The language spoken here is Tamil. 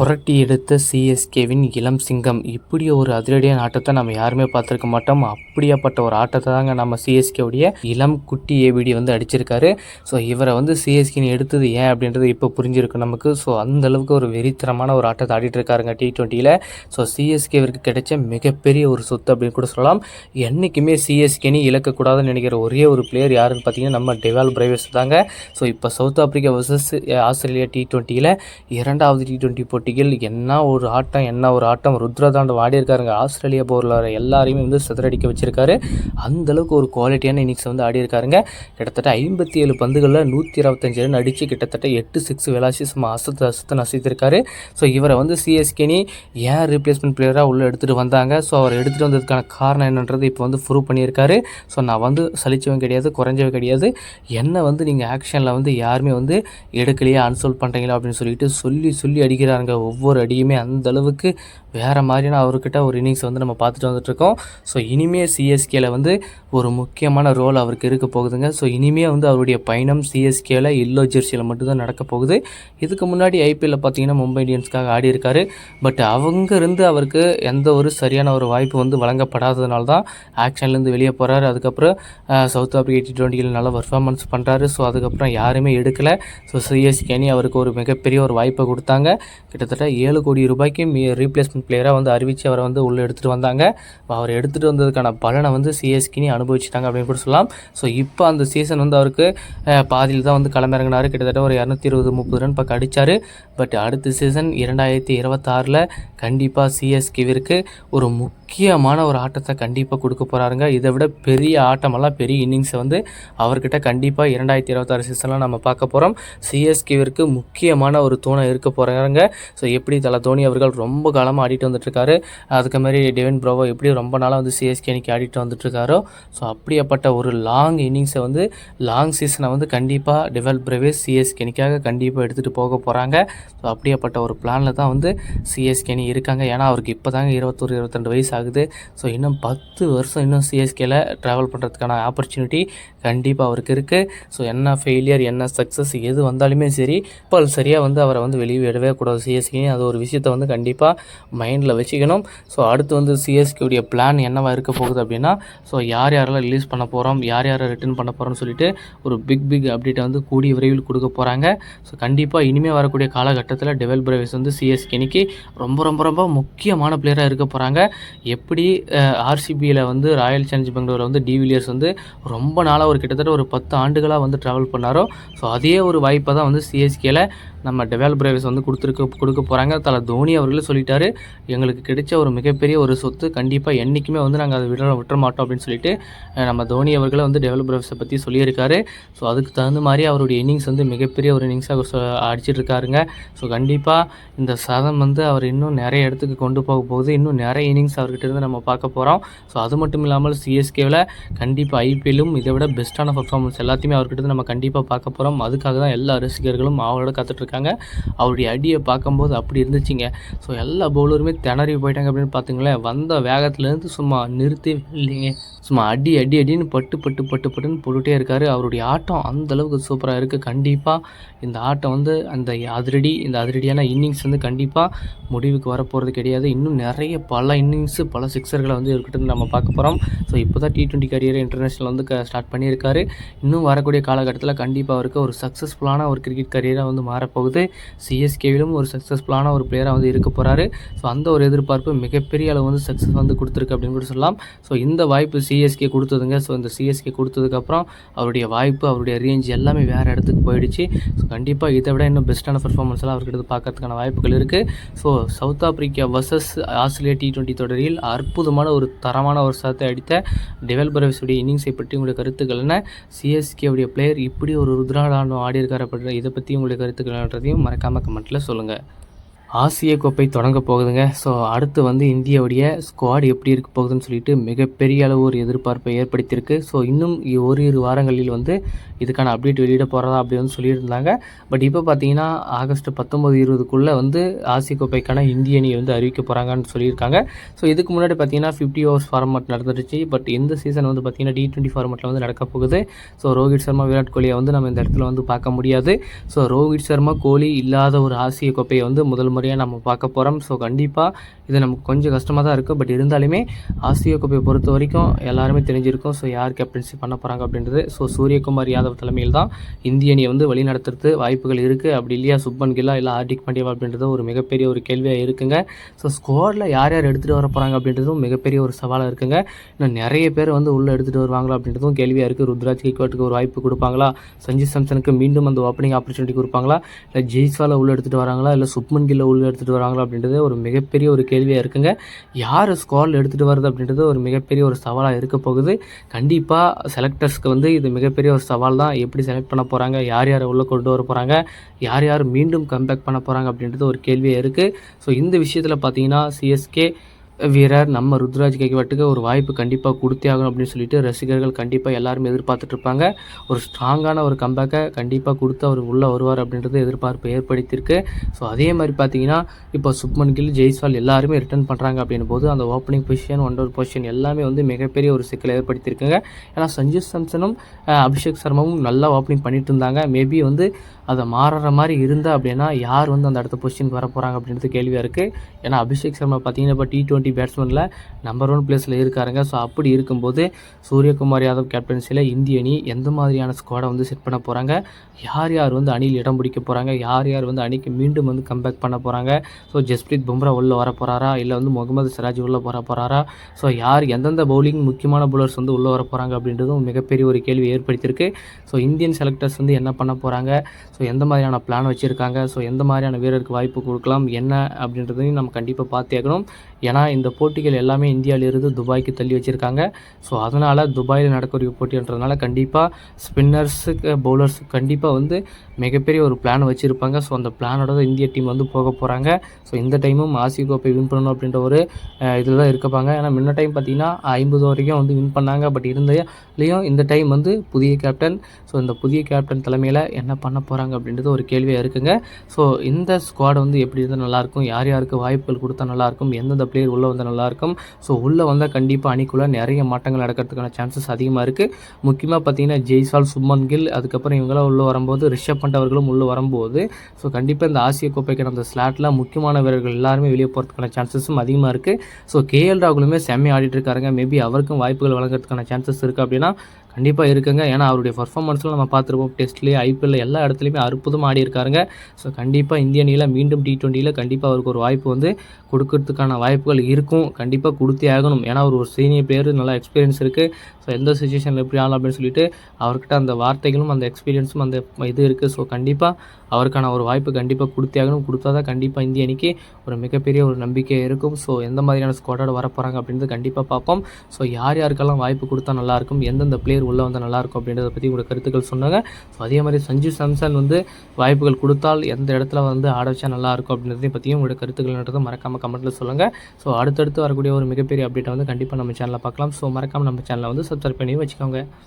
புரட்டி எடுத்த சிஎஸ்கேவின் இளம் சிங்கம். இப்படி ஒரு அதிரடியான ஆட்டத்தை நம்ம யாருமே பார்த்துருக்க மாட்டோம். அப்படியாப்பட்ட ஒரு ஆட்டத்தை தாங்க நம்ம சிஎஸ்கேவுடைய இளம் குட்டி ஏபிடி வந்து அடிச்சிருக்காரு. ஸோ இவரை வந்து சிஎஸ்கேன்னு எடுத்தது ஏன் அப்படின்றது இப்போ புரிஞ்சிருக்கு நமக்கு. ஸோ அந்த அளவுக்கு ஒரு வெறித்தனமான ஒரு ஆட்டத்தை ஆடிட்டு இருக்காருங்க டி டுவெண்ட்டியில் ஸோ சிஎஸ்கேவிற்கு கிடைச்ச மிகப்பெரிய ஒரு சொத்து அப்படின்னு கூட சொல்லலாம். என்றைக்குமே சிஎஸ்கேனி இழக்கக்கூடாதுன்னு நினைக்கிற ஒரே ஒரு பிளேயர் யாருன்னு பார்த்தீங்கன்னா நம்ம டெவால் பிரேவஸ் தாங்க. ஸோ இப்போ South Africa versus Australia T ட்வெண்ட்டியில் இரண்டாவது டி டுவெண்ட்டி போட்டியில் என்ன ஒரு ஆட்டம் என்ன ஒரு ஆட்டம். ருத்ரதாண்டம் ஆடியிருக்காருங்க ஆஸ்திரேலிய ஆஸ்திரேலியா எல்லாரையுமே வந்து சிதறடிக்க வச்சிருக்காரு. அந்தளவுக்கு ஒரு குவாலிட்டியான இன்னிங்ஸ் வந்து ஆடியிருக்காருங்க கிட்டத்தட்ட ஐம்பத்தி ஏழு பந்துகளில் நூற்றி இருபத்தஞ்சு ரன் அடித்து கிட்டத்தட்ட எட்டு சிக்ஸ் விளாசி சும்மா அசத்து அசத்து நசித்திருக்காரு. ஸோ இவரை வந்து சிஎஸ்கேனி ஏன் ரீப்ளேஸ்மெண்ட் பிளேயராக உள்ளே எடுத்துகிட்டு வந்தாங்க? ஸோ அவர் எடுத்துகிட்டு வந்ததுக்கான காரணம் என்னன்றது இப்போ வந்து ப்ரூவ் பண்ணியிருக்காரு. ஸோ நான் வந்து சலிச்சவன் கிடையாது குறைஞ்சவன் கிடையாது. என்ன வந்து நீங்கள் ஆக்ஷனில் வந்து யாருமே வந்து எடுக்கலையா அன்சோல் பண்ணுறீங்களா அப்படின்னு சொல்லிட்டு சொல்லி சொல்லி அடிக்கிறாங்க ஒவ்வொரு அடியுமே அந்த அளவுக்கு வேறு மாதிரியான அவர்கிட்ட ஒரு இன்னிங்ஸ் வந்து நம்ம பார்த்துட்டு வந்துட்டுருக்கோம். ஸோ இனிமே சிஎஸ்கேல வந்து ஒரு முக்கியமான ரோல் அவருக்கு இருக்க போகுதுங்க. ஸோ இனிமே வந்து அவருடைய பயணம் சிஎஸ்கேல எல்லோ ஜெர்சியில் மட்டும்தான் நடக்க போகுது. இதுக்கு முன்னாடி ஐபிஎல்ல பார்த்தீங்கன்னா மும்பை இந்தியன்ஸ்க்காக ஆடி இருக்காரு. பட் அவங்க இருந்து அவருக்கு எந்த ஒரு சரியான ஒரு வாய்ப்பு வந்து வழங்கப்படாததுனால தான் ஆக்ஷன்லேருந்து வெளியே போகிறாரு அதுக்கப்புறம் சவுத் ஆப்பிரிக்கா டி டுவெண்ட்டியில் நல்ல பர்ஃபார்மன்ஸ் பண்ணுறாரு ஸோ அதுக்கப்புறம் யாருமே எடுக்கலை. ஸோ சிஎஸ்கே அணி அவருக்கு ஒரு மிகப்பெரிய ஒரு வாய்ப்பை கொடுத்தாங்க. கிட்டத்தட்ட ஏழு கோடி ரூபாய்க்கு ரீப்ளேஸ்மெண்ட் பிளேயராக வந்து அறிவித்து அவரை வந்து உள்ளே எடுத்துகிட்டு வந்தாங்க. அவர் எடுத்துகிட்டு வந்ததுக்கான பலனை வந்து சிஎஸ்கினி அனுபவிச்சிட்டாங்க அப்படின்னு கூட சொல்லலாம். ஸோ இப்போ அந்த சீசன் வந்து அவருக்கு பாதியில் தான் வந்து களமிறங்கினார். கிட்டத்தட்ட ஒரு இரநூத்தி இருபது முப்பது ரன் பக்கம் அடித்தார் பட் அடுத்த சீசன் இரண்டாயிரத்தி இருபத்தாறில் கண்டிப்பாக சிஎஸ்கேவிற்கு ஒரு முக்கியமான ஒரு ஆட்டத்தை கண்டிப்பாக கொடுக்க போகிறாருங்க இதை விட பெரிய ஆட்டமெல்லாம் பெரிய இன்னிங்ஸை வந்து அவர்கிட்ட கண்டிப்பாக இரண்டாயிரத்தி இருபத்தாறு சீசனில் நம்ம பார்க்க போகிறோம் சிஎஸ்கேவிற்கு முக்கியமான ஒரு தூணை இருக்க போகிறாங்க ஸோ எப்படி தலை தோனி அவர்கள் ரொம்ப காலமாக ஆடிட்டு வந்துட்டுருக்காரு. அதுக்கு மாதிரி டெவின் ப்ரோவோ எப்படி ரொம்ப நாளாக வந்து சிஎஸ்கே அன்றைக்கி ஆடிட்டு வந்துட்டுருக்காரோ. ஸோ அப்படியேப்பட்ட ஒரு லாங் இன்னிங்ஸை வந்து லாங் சீசனை வந்து கண்டிப்பாக டெவல் பிரவேஸ் சிஎஸ்கேணிக்காக கண்டிப்பாக எடுத்துகிட்டு போக போகிறாங்க ஸோ அப்படியேப்பட்ட ஒரு பிளானில் தான் வந்து சிஎஸ்கே அணி இருக்காங்க. ஏன்னா அவருக்கு இப்போ தாங்க இருபத்தொரு இருபத்திரெண்டு வயசு ஆகுது. ஸோ இன்னும் பத்து வருஷம் இன்னும் சிஎஸ்கேல ட்ராவல் பண்ணுறதுக்கான ஆப்பர்ச்சுனிட்டி கண்டிப்பாக அவருக்கு இருக்குது ஸோ என்ன ஃபெயிலியர் என்ன சக்ஸஸ் எது வந்தாலுமே சரி இப்போ சரியாக வந்து அவரை வந்து வெளியே விடவே கூடாது. சிஎஸ்கே அது ஒரு விஷயத்தை வந்து கண்டிப்பாக மைண்டில் வச்சுக்கணும். ஸோ அடுத்து வந்து சிஎஸ்கேவுடைய பிளான் என்னவா இருக்க போகுது அப்படின்னா ஸோ யார் யாரெல்லாம் ரிலீஸ் பண்ண போகிறோம் யார் யாரை ரிட்டர்ன் பண்ண போகிறோம்னு சொல்லிட்டு ஒரு பிக் பிக் அப்டேட்டை வந்து கூடிய விரைவில் கொடுக்க போகிறாங்க ஸோ கண்டிப்பாக இனிமேல் வரக்கூடிய காலகட்டத்தில் டெவல் பிரவேஸ் வந்து இன்னைக்கு ரொம்ப ரொம்ப ரொம்ப முக்கியமான பிளேயராக இருக்க போகிறாங்க எப்படி ஆர்சிபியில் வந்து ராயல் சேலஞ்ச் பெங்களூரில் வந்து டிவிலியர்ஸ் வந்து ரொம்ப நாளாக ஒரு கிட்டத்தட்ட ஒரு பத்து ஆண்டுகளாக வந்து ட்ராவல் பண்ணாரோ ஸோ அதே ஒரு வாய்ப்பை தான் வந்து சிஎஸ்கேல நம்ம டெவலப் பிரவேஸ் வந்து கொடுத்துருக்க கொடுக்க போகிறாங்க தலை தோனி அவர்களே சொல்லிட்டாரு. எங்களுக்கு கிடைச்ச ஒரு மிகப்பெரிய ஒரு சொத்து கண்டிப்பாக என்றைக்குமே வந்து நாங்கள் அதை விட விட்டுற மாட்டோம் அப்படின்னு சொல்லிட்டு நம்ம தோனி அவர்களை வந்து டெவல் பற்றி சொல்லியிருக்காரு. ஸோ அதுக்கு தகுந்த மாதிரி அவருடைய இன்னிங்ஸ் வந்து மிகப்பெரிய ஒரு இன்னிங்ஸாக அடிச்சிட்டு இருக்காருங்க. ஸோ கண்டிப்பாக இந்த சதம் வந்து அவர் இன்னும் நிறைய இடத்துக்கு கொண்டு போக போகுது. இன்னும் நிறைய இன்னிங்ஸ் அவர்கிட்ட இருந்து நம்ம பார்க்க போகிறோம் ஸோ அது மட்டும் இல்லாமல் சிஎஸ்கேவில் கண்டிப்பாக ஐபிஎல்லும் இதை விட பெஸ்ட்டான பர்ஃபார்மன்ஸ் எல்லாத்தையுமே அவர்கிட்ட இருந்து நம்ம கண்டிப்பாக பார்க்க போகிறோம் அதுக்காக தான் எல்லா ரசிகர்களும் அவரோட காத்துட்ருக்காங்க அவருடைய அடியை பார்க்கும்போது அப்படி இருந்துச்சுங்க. ஸோ எல்லா பவுலருமே திணறி போயிட்டாங்க அப்படின்னு பார்த்துங்களேன் வந்த வேகத்துலேருந்து சும்மா நிறுத்தி இல்லைங்க. சும்மா அடி அடி அடின்னு பட்டு பட்டு பட்டு பட்டுன்னு போட்டுகிட்டே இருக்காரு. அவருடைய ஆட்டம் அந்த அளவுக்கு சூப்பராக இருக்குது கண்டிப்பாக இந்த ஆட்டம் வந்து அந்த அதிரடி இந்த அதிரடியான இன்னிங்ஸ் வந்து கண்டிப்பாக முடிவுக்கு வரப்போகிறது கிடையாது. இன்னும் நிறைய பல இன்னிங்ஸு பல சிக்ஸர்களை வந்து இருக்கட்டும் நம்ம பார்க்க போகிறோம் ஸோ இப்போ தான் டி டுவெண்ட்டி கரியர் இன்டர்நேஷனல் வந்து ஸ்டார்ட் பண்ணியிருக்காரு. இன்னும் வரக்கூடிய காலகட்டத்தில் கண்டிப்பாக அவருக்கு ஒரு சக்ஸஸ்ஃபுல்லான ஒரு கிரிக்கெட் கரியராக வந்து மாறப்போகுது. சிஎஸ்கேவிலும் ஒரு சக்ஸஸ்ஃபுல்லான ஒரு பிளேயராக வந்து இருக்க போகிறாரு ஸோ அந்த ஒரு எதிர்பார்ப்பு மிகப்பெரிய அளவு வந்து சக்ஸஸ் வந்து கொடுத்துருக்கு அப்படின்னு கூட சொல்லலாம். ஸோ இந்த வாய்ப்பு சிஎஸ்கே கொடுத்ததுங்க. ஸோ இந்த சிஎஸ்கே கொடுத்ததுக்கப்புறம் அவருடைய வாய்ப்பு அவருடைய ரேஞ்ச் எல்லாமே வேறு இடத்துக்கு போயிடுச்சு. ஸோ கண்டிப்பாக இதை விட இன்னும் பெஸ்ட்டான பர்ஃபார்மன்ஸ்லாம் அவர்கிட்ட பார்க்கறதுக்கான வாய்ப்புகள் இருக்குது so South Africa versus Australia T twenty தொடரில் அற்புதமான ஒரு தரமான ஒரு சதத்தை அடித்த டெவல் பிரவேஸுடைய இன்னிங்ஸை பற்றி உங்களுடைய கருத்துக்கள் என்ன? சிஎஸ்கேவுடைய பிளேயர் இப்படி ஒரு ருத்ராடாண்டம் ஆடி அப்படின்ற இதை பற்றி உங்களுடைய அப்படின்றதையும் மறக்காமல் கமெண்ட்டில் சொல்லுங்கள் ஆசிய கோப்பை தொடங்க போகுதுங்க. ஸோ அடுத்து வந்து இந்தியாவுடைய ஸ்குவாட் எப்படி இருக்க போகுதுன்னு சொல்லிட்டு மிகப்பெரிய அளவு ஒரு எதிர்பார்ப்பை ஏற்படுத்தியிருக்கு. ஸோ இன்னும் ஒரு இரு வாரங்களில் வந்து இதுக்கான அப்டேட் வெளியிட போகிறதா அப்படி வந்து சொல்லியிருந்தாங்க பட் இப்போ பார்த்தீங்கன்னா ஆகஸ்ட் பத்தொம்பது இருபதுக்குள்ளே வந்து ஆசிய கோப்பைக்கான இந்திய அணியை வந்து அறிவிக்க போகிறாங்கன்னு சொல்லியிருக்காங்க. ஸோ இதுக்கு முன்னாடி பார்த்தீங்கன்னா ஃபிஃப்டி ஓவர்ஸ் ஃபார்மட் நடந்துருச்சு பட் இந்த சீசன் வந்து பார்த்தீங்கன்னா டி டுவெண்ட்டி ஃபார்மெட்டில் வந்து நடக்க போகுது. ஸோ ரோஹித் சர்மா விராட் கோலியை வந்து நம்ம இந்த இடத்துல வந்து பார்க்க முடியாது. ஸோ ரோஹித் சர்மா கோலி இல்லாத ஒரு ஆசிய கோப்பையை வந்து முதல் முறையாக நம்ம பார்க்க போகிறோம் ஸோ கண்டிப்பாக இது நமக்கு கொஞ்சம் கஷ்டமாக தான் இருக்கும் பட் இருந்தாலுமே ஆசிய கோப்பையை பொறுத்த வரைக்கும் எல்லாருமே தெரிஞ்சிருக்கும். ஸோ யார் கேப்டன்சி பண்ண போகிறாங்க அப்படின்றது. ஸோ சூரியகுமார் யாதவ் தலைமையில் தான் இந்திய அணியை வந்து வழிநடத்துறது வாய்ப்புகள் இருக்குது அப்படி இல்லையா சுப்மன் கில்லா இல்லை ஹார்திக் பாண்டியா அப்படின்றது ஒரு மிகப்பெரிய ஒரு கேள்வியாக இருக்குங்க. ஸோ ஸ்குவாடில் யார் யார் எடுத்துகிட்டு வர போகிறாங்க அப்படின்றதும் மிகப்பெரிய ஒரு சவாலாக இருக்குங்க. இன்னும் நிறைய பேர் வந்து உள்ளே எடுத்துகிட்டு வருவாங்களா அப்படின்றதும் கேள்வியாக இருக்குது ருத்ராஜ் கேக்வாட்டுக்கு ஒரு வாய்ப்பு கொடுப்பாங்களா? சஞ்சீவ் சாம்சனுக்கு மீண்டும் அந்த ஓப்பனிங் ஆப்பர்ச்சுனிட்டி கொடுப்பாங்களா? இல்லை ஜெய்ஸ்வாலை உள்ளே எடுத்துகிட்டு வராங்களா? இல்லை சுப்மன் கில்ல உள்ளே எடுத்துகிட்டு வராங்களா அப்படின்றது ஒரு மிகப்பெரிய ஒரு கேள்வியாக இருக்குங்க. யார் ஸ்குவாடில் எடுத்துகிட்டு வருது அப்படின்றது ஒரு மிகப்பெரிய ஒரு சவாலாக இருக்க போகுது. கண்டிப்பாக செலக்டர்ஸ்க்கு வந்து இது மிகப்பெரிய ஒரு சவால் தான். எப்படி செலக்ட் பண்ண போகிறாங்க யார் யாரை உள்ளே கொண்டு வர போகிறாங்க யார் யார் மீண்டும் கம்பேக் பண்ண போகிறாங்க அப்படின்றது ஒரு கேள்வியாக இருக்குது ஸோ இந்த விஷயத்தில் பார்த்தீங்கன்னா சிஎஸ்கே வீரர் நம்ம ருத்ராஜ் கைவாட்டுக்கு ஒரு வாய்ப்பு கண்டிப்பாக கொடுத்தே ஆகணும் அப்படின்னு சொல்லிட்டு ரசிகர்கள் கண்டிப்பாக எல்லாருமே எதிர்பார்த்துட்ருப்பாங்க ஒரு ஸ்ட்ராங்கான ஒரு கம்பேக்கை கண்டிப்பாக கொடுத்து அவர் உள்ளே வருவார் அப்படின்றது எதிர்பார்ப்பு ஏற்படுத்தியிருக்கு. ஸோ அதே மாதிரி பார்த்தீங்கன்னா இப்போ சுப்மன் கில் ஜெய்ஸ்வால் எல்லாருமே ரிட்டர்ன் பண்ணுறாங்க அப்படின்னு போது அந்த opening position one down position எல்லாமே வந்து மிகப்பெரிய ஒரு சிக்கலை ஏற்படுத்தியிருக்குங்க. ஏன்னா சஞ்சு சாம்சனும் அபிஷேக் சர்மாவும் நல்லா ஓப்பனிங் பண்ணிட்டு இருந்தாங்க. மேபி வந்து அதை மாறுற மாதிரி இருந்தால் அப்படின்னா யார் வந்து அந்த அடுத்த பொசிஷனுக்கு வர போகிறாங்க அப்படின்றது கேள்வியாக இருக்குது ஏன்னா அபிஷேக் சர்மா பார்த்தீங்கன்னா இப்போ டி டுவெண்ட்டி பேட்ஸ்மேனில் நம்பர் ஒன் பிளேஸில் இருக்காருங்க. ஸோ அப்படி இருக்கும்போது சூரியகுமார் யாதவ் கேப்டன்சியில் இந்திய அணி எந்த மாதிரியான ஸ்குவாடை வந்து செட் பண்ண போகிறாங்க யார் யார் வந்து அணியில் இடம் பிடிக்க போகிறாங்க யார் யார் வந்து அணிக்கு மீண்டும் வந்து கம்பேக் பண்ண போகிறாங்க ஸோ ஜஸ்பிரீத் பும்ரா உள்ளே வர போகிறாரா இல்லை வந்து முகமது சிராஜ் உள்ளே வர போகிறாரா ஸோ யார் எந்தெந்த பவுலிங் முக்கியமான பவுலர்ஸ் வந்து உள்ளே வர போகிறாங்க அப்படின்றதும் மிகப்பெரிய ஒரு கேள்வி ஏற்படுத்தியிருக்கு. ஸோ இந்தியன் செலக்டர்ஸ் வந்து என்ன பண்ண போகிறாங்க ஸோ எந்த மாதிரியான பிளான் வச்சுருக்காங்க? ஸோ எந்த மாதிரியான வீரருக்கு வாய்ப்பு கொடுக்கலாம்? என்ன அப்படின்றதையும் நம்ம கண்டிப்பாக பார்த்தேக்கணும் ஏன்னா இந்த போட்டிகள் எல்லாமே இந்தியாவிலிருந்து துபாய்க்கு தள்ளி வச்சுருக்காங்க. ஸோ அதனால் துபாயில் நடக்கக்கூடிய போட்டின்றதுனால கண்டிப்பாக ஸ்பின்னர்ஸுக்கு பவுலர்ஸுக்கு கண்டிப்பாக வந்து மிகப்பெரிய ஒரு பிளான் வச்சுருப்பாங்க. ஸோ அந்த பிளானோட தான் இந்திய டீம் வந்து போக போகிறாங்க ஸோ இந்த டைமும் ஆசிய கோப்பை வின் பண்ணணும் அப்படின்ற ஒரு இதில் தான் இருக்கப்பாங்க ஏன்னா முன்ன டைம் பார்த்திங்கன்னா ஐம்பது வரைக்கும் வந்து வின் பண்ணாங்க. பட் இருந்தையும் இந்த டைம் வந்து புதிய கேப்டன் ஸோ இந்த புதிய கேப்டன் தலைமையில் என்ன பண்ண போகிறாங்க அப்படின்றது ஒரு கேள்வியாக இருக்குங்க. ஸோ இந்த ஸ்குவாட் வந்து எப்படி இருந்தால் நல்லாயிருக்கும் யார் யாருக்கு வாய்ப்புகள் கொடுத்தா நல்லாயிருக்கும் எந்தெந்த பிளேயர் உள்ளே வந்தால் நல்லாயிருக்கும். ஸோ உள்ளே வந்தால் கண்டிப்பாக அணிக்குள்ளே நிறைய மாற்றங்கள் நடக்கிறதுக்கான சான்சஸ் அதிகமாக இருக்குது முக்கியமாக பார்த்தீங்கன்னா ஜெய்சால் சுப்மன் கில் அதுக்கப்புறம் இவங்களாம் உள்ளே வரும்போது ரிஷப் பண்ட் அவர்களும் உள்ளே வரும்போது ஸோ கண்டிப்பாக இந்த ஆசிய கோப்பைக்கான அந்த ஸ்லாட்டில் முக்கியமான வீரர்கள் எல்லாருமே வெளியே போகிறதுக்கான சான்சஸும் அதிகமாக இருக்குது ஸோ கேஎல் ராகுலுமே செம்மையை ஆடிட்டு இருக்காருங்க. மேபி அவருக்கும் வாய்ப்புகள் வழங்குறதுக்கான சான்சஸ் இருக்குது அப்படின்னா கண்டிப்பாக இருக்குங்க. ஏன்னா அவருடைய பர்ஃபார்மன்ஸில் நம்ம பார்த்துருப்போம் டெஸ்ட்லேயே ஐபிஎல்ல எல்லா இடத்துலையுமே அற்புதமாக ஆடி இருக்காருங்க. ஸோ கண்டிப்பாக இந்திய அணியில் மீண்டும் டி ட்வெண்ட்டியில் கண்டிப்பாக அவருக்கு ஒரு வாய்ப்பு வந்து கொடுக்கறதுக்கான வாய்ப்புகள் இருக்கும். கண்டிப்பாக கொடுத்தே ஆகணும். ஏன்னா அவர் ஒரு சீனியர் பிளேயர் நல்லா எக்ஸ்பீரியன்ஸ் இருக்குது ஸோ எந்த சுச்சுவேஷனில் எப்படி ஆகலாம் அப்படின்னு சொல்லிட்டு அவர்கிட்ட அந்த வார்த்தைகளும் அந்த எக்ஸ்பீரியன்ஸும் அந்த இது இருக்குது ஸோ கண்டிப்பாக அவருக்கான ஒரு வாய்ப்பு கண்டிப்பாக கொடுத்தே ஆகணும். கொடுத்தா தான் கண்டிப்பாக இந்திய அணிக்கு ஒரு மிகப்பெரிய ஒரு நம்பிக்கை இருக்கும். ஸோ எந்த மாதிரியான ஸ்குவாடோட வரப்போகிறாங்க அப்படின்றது கண்டிப்பாக பார்ப்போம். ஸோ யார் யாருக்கெல்லாம் வாய்ப்பு கொடுத்தா நல்லாயிருக்கும் எந்தெந்த பிளேயர் உள்ளே வந்தால் நல்லாயிருக்கும் அப்படின்றத பற்றி உங்களோட கருத்துக்கள் சொன்னாங்க. ஸோ அதே மாதிரி சஞ்சு சாம்சன் வந்து வாய்ப்புகள் கொடுத்தால் எந்த இடத்துல வந்து ஆட வச்சா நல்லாயிருக்கும் அப்படின்றதையும் பற்றியும் உங்களோட கருத்துக்கள்ன்றதை மறக்காமல் கமெண்ட்டில் சொல்லுங்கள் ஸோ அடுத்தடுத்து வரக்கூடிய ஒரு மிகப்பெரிய அப்டேட்டை வந்து கண்டிப்பாக நம்ம சேனலில் பார்க்கலாம். ஸோ மறக்காமல் நம்ம சேனலை வந்து சப்ஸ்கிரைப் பண்ணி வச்சுக்கோங்க.